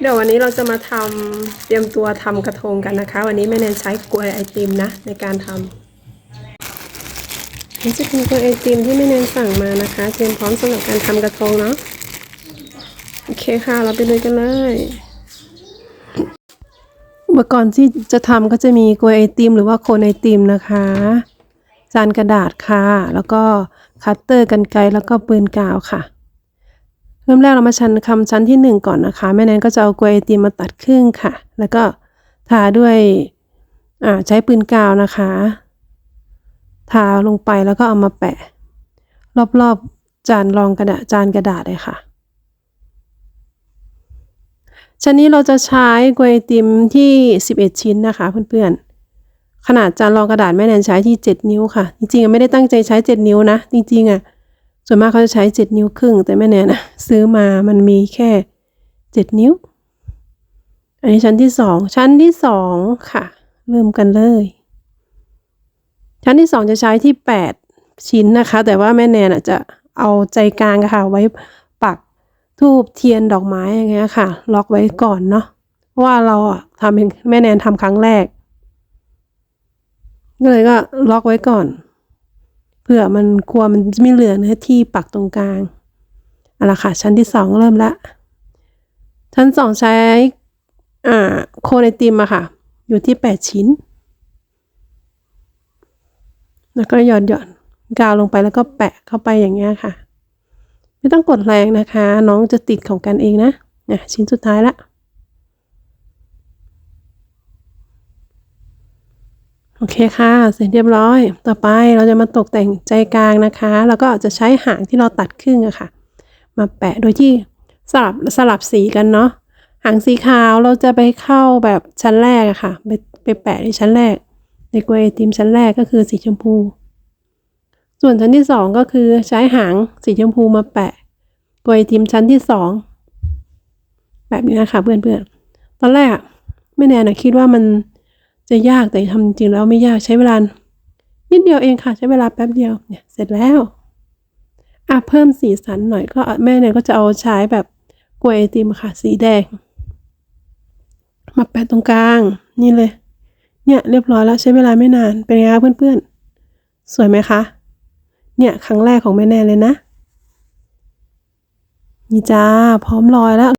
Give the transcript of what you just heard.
เดี๋ยววันนี้เราจะมาทำเตรียมตัวทำกระทงกันนะคะ วันนี้แม่แนนใช้กล้วยไอติมนะ ในการทำนี่จะเป็นกล้วยไอติมที่แม่แนนสั่งมานะคะเตรียมพร้อมสำหรับการทำกระทงเนาะโอเคค่ะเราไปเลยกันเลยอุปกรณ์ที่จะทำก็จะมีกล้วยไอติม หรือว่าโคนไอติมนะคะจานกระดาษค่ะ แล้วก็คัตเตอร์กันไกรแล้วก็ปืนกาวค่ะ เริ่มแรกเรามาชันคำชั้นที่หนึ่งก่อนนะคะ แม่แนนก็จะเอากลวยไอติมมาตัดครึ่งค่ะ แล้วก็ทาด้วยใช้ปืนกาวนะคะ ทาลงไปแล้วก็เอามาแปะ รอบๆจานรองกระดาษจานกระดาษเลยค่ะชั้นนี้เราจะใช้กลวยไอติมที่ 11 ชิ้นนะคะเพื่อนๆ ขนาดจานรองกระดาษแม่แนนใช้ที่ 7 นิ้วค่ะ จริงๆไม่ได้ตั้งใจใช้ 7 นิ้วนะ จริงๆอะส่วนมากเขาจะใช้ 7 นิ้วครึ่งแต่แม่แนนนะ ซื้อมามันมีแค่7นิ้ว อันนี้ชั้นที่2ชั้นที่2ค่ะ เริ่มกันเลย ชั้นที่2จะใช้ที่8ชิ้นนะคะ แต่ว่าแม่แนนจะเอาใจกลางค่ะ ไว้ปักทูบเทียนดอกไม้อย่างเงี้ยค่ะ ล็อกไว้ก่อนเนาะเพราะว่าเราอะทำเป็นแม่แนนทำครั้งแรกก็เลยก็ล็อกไว้ก่อนเผื่อมันกลัวมันไม่เหลือเนื้อที่ปักตรงกลาง เอาละค่ะ ชั้นที่สองเริ่มละ ชั้นสองใช้ อ่า โคนไอติมอะค่ะ อยู่ที่แปดชิ้น แล้วก็หย่อนหย่อนกาวลงไปแล้วก็แปะเข้าไปอย่างเงี้ยค่ะ ไม่ต้องกดแรงนะคะ น้องจะติดของกันเองนะอะชิ้นสุดท้ายละโอเคค่ะ เสร็จเรียบร้อย ต่อไปเราจะมาตกแต่งใจกลางนะคะ แล้วก็จะใช้หางที่เราตัดครึ่งอะค่ะ มาแปะโดยที่สลับสลับสีกันเนาะหางสีขาวเราจะไปเข้าแบบชั้นแรกอะค่ะ ไปไปแปะในชั้นแรก ในกล้วยไอติมชั้นแรกก็คือสีชมพู ส่วนชั้นที่สองก็คือใช้หางสีชมพูมาแปะกล้วยไอติมชั้นที่สองแบบนี้นะคะเพื่อนๆตอนแรกไม่แน่นะคิดว่ามันจะยากแต่ทำจริงแล้วไม่ยากใช้เวลานิดเดียวเองค่ะ ใช้เวลาแป๊บเดียวเนี่ยเสร็จแล้ว อะเพิ่มสีสันหน่อยก็แม่เนี่ยก็จะเอาใช้แบบกล้วยไอติมค่ะ สีแดง มาแปะตรงกลาง นี่เลย เนี่ยเรียบร้อยแล้วใช้เวลาไม่นาน เป็นไงคะเพื่อนๆ สวยไหมคะ เนี่ยครั้งแรกของแม่แน่เลยนะ นี่จ้า พร้อมลอยแล้ว